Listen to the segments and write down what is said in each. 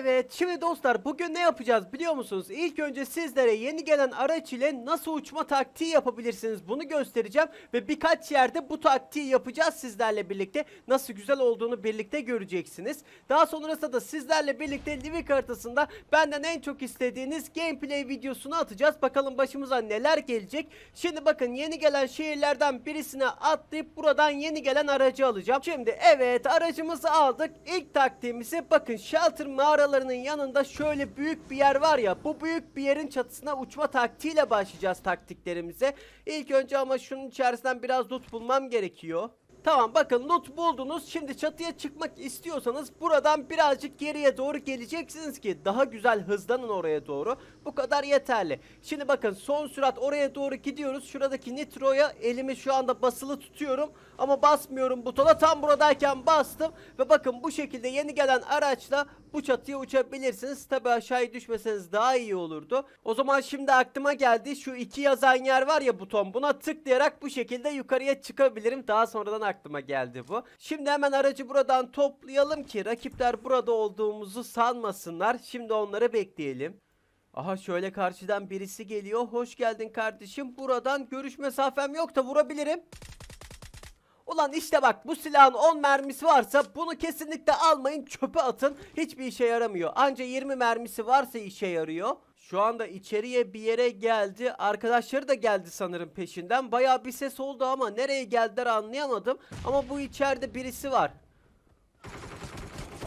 Evet şimdi dostlar bugün ne yapacağız biliyor musunuz? İlk önce sizlere yeni gelen araç ile nasıl uçma taktiği yapabilirsiniz bunu göstereceğim. Ve birkaç yerde bu taktiği yapacağız sizlerle birlikte. Nasıl güzel olduğunu birlikte göreceksiniz. Daha sonrasında da sizlerle birlikte Livik haritasında benden en çok istediğiniz gameplay videosunu atacağız. Bakalım başımıza neler gelecek. Şimdi bakın yeni gelen şehirlerden birisine atlayıp buradan yeni gelen aracı alacağım. Şimdi evet aracımızı aldık. İlk taktiğimizi bakın shelter mağaralarının yanında şöyle büyük bir yer var ya. Bu büyük bir yerin çatısına uçma taktiğiyle başlayacağız taktiklerimize. İlk önce ama şunun içerisinden biraz loot bulmam gerekiyor. Tamam bakın loot buldunuz. Şimdi çatıya çıkmak istiyorsanız buradan birazcık geriye doğru geleceksiniz ki daha güzel hızlanın oraya doğru. Bu kadar yeterli. Şimdi bakın son sürat oraya doğru gidiyoruz. Şuradaki nitroya elimi şu anda basılı tutuyorum ama basmıyorum butona. Tam buradayken bastım ve bakın bu şekilde yeni gelen araçla bu çatıya uçabilirsiniz. Tabi aşağıya düşmeseniz daha iyi olurdu. O zaman şimdi aklıma geldi. Şu iki yazan yer var ya buton. Buna tıklayarak bu şekilde yukarıya çıkabilirim. Daha sonradan aklıma geldi bu. Şimdi hemen aracı buradan toplayalım ki rakipler burada olduğumuzu sanmasınlar. Şimdi onları bekleyelim. Aha şöyle karşıdan birisi geliyor. Hoş geldin kardeşim. Buradan görüş mesafem yok da vurabilirim. Ulan işte bak bu silahın 10 mermisi varsa bunu kesinlikle almayın çöpe atın. Hiçbir işe yaramıyor. Anca 20 mermisi varsa işe yarıyor. Şu anda içeriye bir yere geldi. Arkadaşları da geldi sanırım peşinden. Baya bir ses oldu ama nereye geldiler anlayamadım. Ama bu içeride birisi var.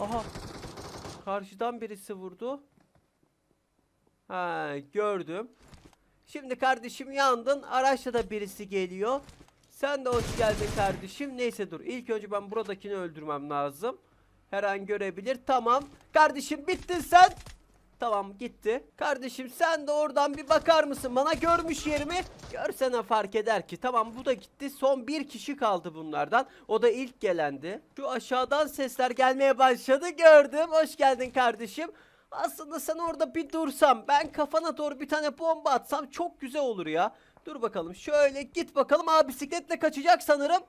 Aha. Karşıdan birisi vurdu. Ha gördüm. Şimdi kardeşim yandın. Araçta da birisi geliyor. Sen de hoş geldin kardeşim. Neyse dur. İlk önce ben buradakini öldürmem lazım. Her an görebilir. Tamam. Kardeşim bittin sen. Tamam gitti. Kardeşim sen de oradan bir bakar mısın? Bana görmüş yerimi. Görsene fark eder ki. Tamam bu da gitti. Son bir kişi kaldı bunlardan. O da ilk gelendi. Şu aşağıdan sesler gelmeye başladı. Gördüm. Hoş geldin kardeşim. Aslında sen orada bir dursam ben kafana doğru bir tane bomba atsam çok güzel olur ya. Dur bakalım şöyle git bakalım. Aa bisikletle kaçacak sanırım.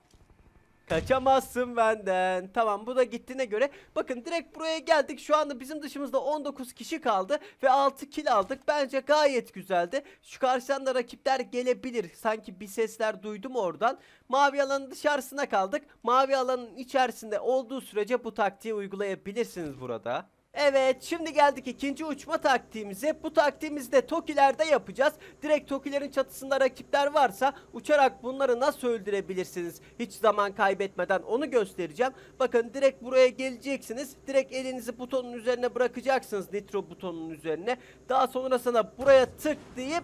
Kaçamazsın benden. Tamam bu da gittiğine göre. Bakın direkt buraya geldik. Şu anda bizim dışımızda 19 kişi kaldı. Ve 6 kill aldık. Bence gayet güzeldi. Şu karşıdan da rakipler gelebilir. Sanki bir sesler duydum oradan. Mavi alanın dışarısına kaldık. Mavi alanın içerisinde olduğu sürece bu taktiği uygulayabilirsiniz burada. Evet şimdi geldik ikinci uçma taktiğimize. Bu taktiğimizi de Toki'lerde yapacağız. Direkt Toki'lerin çatısında rakipler varsa uçarak bunları nasıl öldürebilirsiniz? Hiç zaman kaybetmeden onu göstereceğim. Bakın direkt buraya geleceksiniz. Direkt elinizi butonun üzerine bırakacaksınız nitro butonunun üzerine. Daha sonrasında buraya tık deyip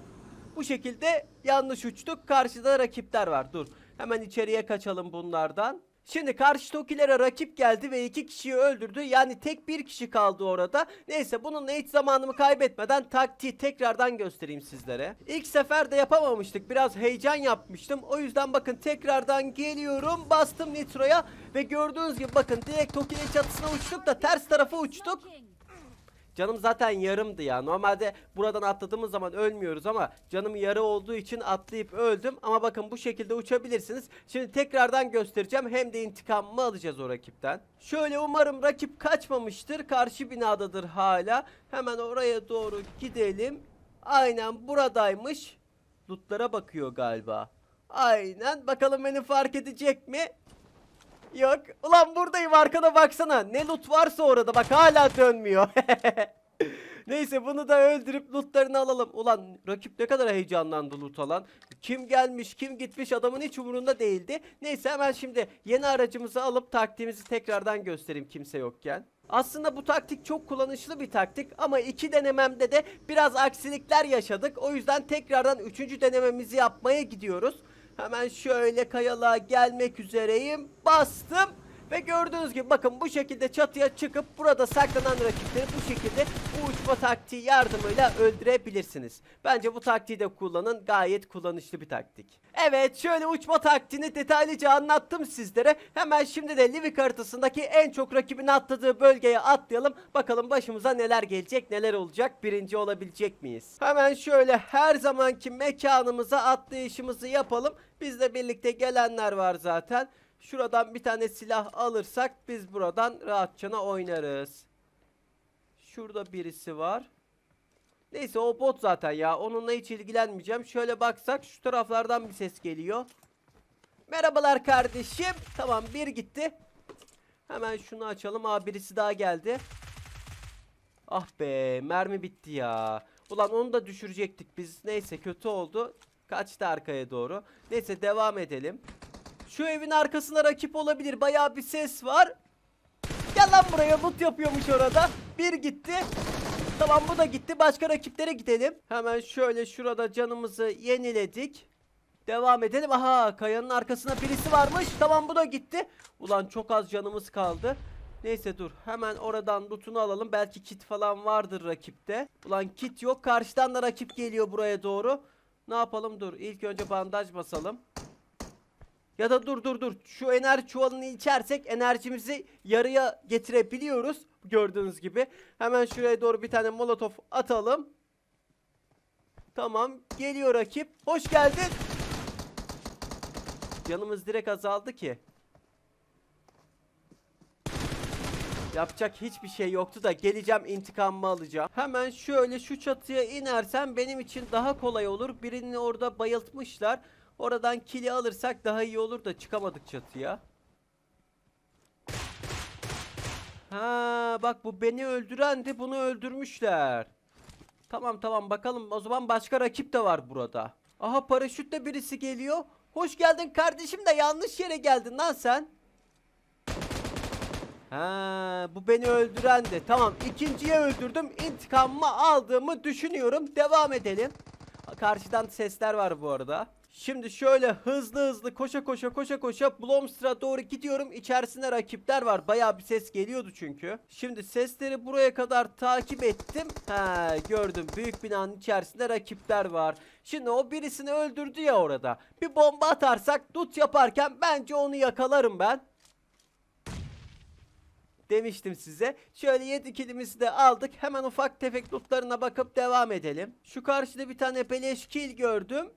bu şekilde yanlış uçtuk. Karşıda rakipler var. Dur. Hemen içeriye kaçalım bunlardan. Şimdi karşı Tokilere rakip geldi ve iki kişiyi öldürdü. Yani tek bir kişi kaldı orada. Neyse bununla hiç zamanımı kaybetmeden taktiği tekrardan göstereyim sizlere. İlk sefer de yapamamıştık. Biraz heyecan yapmıştım. O yüzden bakın tekrardan geliyorum. Bastım Nitro'ya ve gördüğünüz gibi bakın direkt Toki'nin çatısına uçtuk da ters tarafa uçtuk. Canım zaten yarımdı ya. Normalde buradan atladığımız zaman ölmüyoruz ama canım yarı olduğu için atlayıp öldüm. Ama bakın bu şekilde uçabilirsiniz. Şimdi tekrardan göstereceğim. Hem de intikamımı alacağız o rakipten. Şöyle umarım rakip kaçmamıştır. Karşı binadadır hala. Hemen oraya doğru gidelim. Aynen buradaymış. Lootlara bakıyor galiba. Aynen. Bakalım beni fark edecek mi? Yok. Ulan buradayım arkana baksana. Ne loot varsa orada bak hala dönmüyor. Neyse bunu da öldürüp lootlarını alalım. Ulan rakip ne kadar heyecanlandı loot alan. Kim gelmiş kim gitmiş adamın hiç umurunda değildi. Neyse hemen şimdi yeni aracımızı alıp taktiğimizi tekrardan göstereyim kimse yokken. Aslında bu taktik çok kullanışlı bir taktik ama iki denememde de biraz aksilikler yaşadık. O yüzden tekrardan üçüncü denememizi yapmaya gidiyoruz. Hemen şöyle kayalığa gelmek üzereyim. Bastım. Ve gördüğünüz gibi bakın bu şekilde çatıya çıkıp burada saklanan rakipleri bu şekilde bu uçma taktiği yardımıyla öldürebilirsiniz. Bence bu taktiği de kullanın. Gayet kullanışlı bir taktik. Evet şöyle uçma taktiğini detaylıca anlattım sizlere. Hemen şimdi de Livik haritasındaki en çok rakibin atladığı bölgeye atlayalım. Bakalım başımıza neler gelecek neler olacak birinci olabilecek miyiz? Hemen şöyle her zamanki mekanımıza atlayışımızı yapalım. Bizle birlikte gelenler var zaten. Şuradan bir tane silah alırsak biz buradan rahatçana oynarız. Şurada birisi var. Neyse o bot zaten ya. Onunla hiç ilgilenmeyeceğim. Şöyle baksak şu taraflardan bir ses geliyor. Merhabalar kardeşim. Tamam bir gitti. Hemen şunu açalım. Aa birisi daha geldi. Ah be mermi bitti ya. Ulan onu da düşürecektik biz. Neyse kötü oldu. Kaçtı arkaya doğru. Neyse devam edelim. Şu evin arkasında rakip olabilir. Bayağı bir ses var. Gel lan buraya loot yapıyormuş orada. Bir gitti. Tamam bu da gitti. Başka rakiplere gidelim. Hemen şöyle şurada canımızı yeniledik. Devam edelim. Aha kayanın arkasında birisi varmış. Tamam bu da gitti. Ulan çok az canımız kaldı. Neyse dur. Hemen oradan lootunu alalım. Belki kit falan vardır rakipte. Ulan kit yok. Karşıdan da rakip geliyor buraya doğru. Ne yapalım dur. İlk önce bandaj basalım. Ya da dur dur dur. Şu enerji çuvalını içersek enerjimizi yarıya getirebiliyoruz. Gördüğünüz gibi. Hemen şuraya doğru bir tane molotof atalım. Tamam. Geliyor rakip. Hoş geldin. Canımız direkt azaldı ki. Yapacak hiçbir şey yoktu da geleceğim intikamımı alacağım. Hemen şöyle şu çatıya inersem benim için daha kolay olur. Birini orada bayıltmışlar. Oradan kili alırsak daha iyi olur da çıkamadık çatıya. Ha bak bu beni öldürendi bunu öldürmüşler. Tamam tamam bakalım o zaman başka rakip de var burada. Aha paraşütle birisi geliyor. Hoş geldin kardeşim de yanlış yere geldin lan sen. Ha, bu beni öldüren de. Tamam, ikinciye öldürdüm. İntikamımı aldığımı düşünüyorum. Devam edelim. Karşıdan sesler var bu arada. Şimdi şöyle hızlı hızlı koşa koşa koşa koşa Blomster'a doğru gidiyorum. İçerisinde rakipler var. Bayağı bir ses geliyordu çünkü. Şimdi sesleri buraya kadar takip ettim. Ha gördüm. Büyük binanın içerisinde rakipler var. Şimdi o birisini öldürdü ya orada. Bir bomba atarsak tut yaparken bence onu yakalarım ben demiştim size. Şöyle 7 kilimizi de aldık. Hemen ufak tefek lootlarına bakıp devam edelim. Şu karşıda bir tane beleş kill gördüm.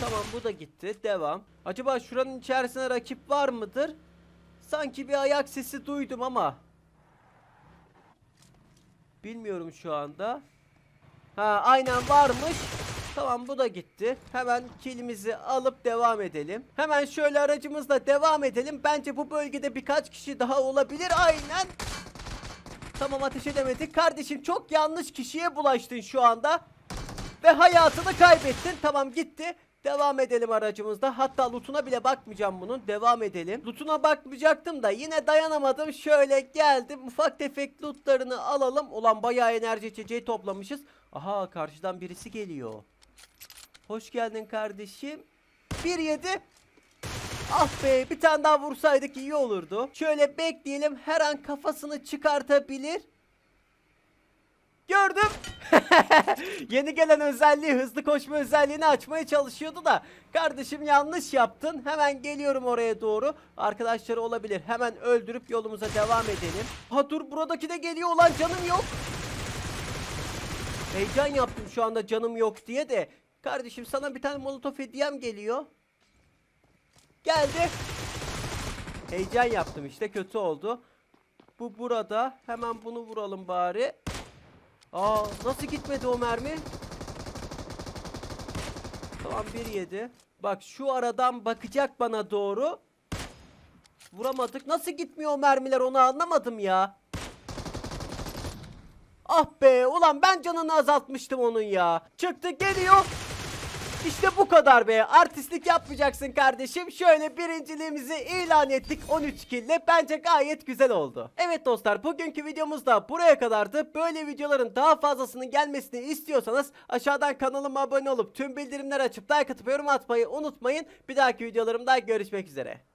Tamam bu da gitti. Devam. Acaba şuranın içerisinde rakip var mıdır? Sanki bir ayak sesi duydum ama. Bilmiyorum şu anda. Ha aynen varmış. Tamam bu da gitti. Hemen kilimizi alıp devam edelim. Hemen şöyle aracımızla devam edelim. Bence bu bölgede birkaç kişi daha olabilir. Aynen. Tamam ateş edemedik. Kardeşim çok yanlış kişiye bulaştın şu anda. Ve hayatını kaybettin. Tamam gitti. Devam edelim aracımızda. Hatta lootuna bile bakmayacağım bunun. Devam edelim. Lootuna bakmayacaktım da yine dayanamadım. Şöyle geldim. Ufak tefek lootlarını alalım. Ulan bayağı enerji içeceği toplamışız. Aha karşıdan birisi geliyor. Hoş geldin kardeşim. Bir yedi. Ah be bir tane daha vursaydık iyi olurdu. Şöyle bekleyelim her an kafasını çıkartabilir. Gördüm. Yeni gelen özelliği hızlı koşma özelliğini açmaya çalışıyordu da kardeşim yanlış yaptın. Hemen geliyorum oraya doğru. Arkadaşları olabilir. Hemen öldürüp yolumuza devam edelim. Ha dur buradaki de geliyor olan canım yok. Heyecan yaptım şu anda canım yok diye de. Kardeşim sana bir tane molotof hediyem geliyor. Geldi. Heyecan yaptım işte kötü oldu. Bu burada. Hemen bunu vuralım bari. Aa nasıl gitmedi o mermi? Tamam bir yedi. Bak şu aradan bakacak bana doğru. Vuramadık. Nasıl gitmiyor o mermiler onu anlamadım ya. Ah be ulan ben canını azaltmıştım onun ya. Çıktı geliyor. İşte bu kadar be. Artistlik yapmayacaksın kardeşim. Şöyle birinciliğimizi ilan ettik 13 kille. Bence gayet güzel oldu. Evet dostlar bugünkü videomuz da buraya kadardı. Böyle videoların daha fazlasının gelmesini istiyorsanız aşağıdan kanalıma abone olup tüm bildirimleri açıp like atıp yorum atmayı unutmayın. Bir dahaki videolarımda görüşmek üzere.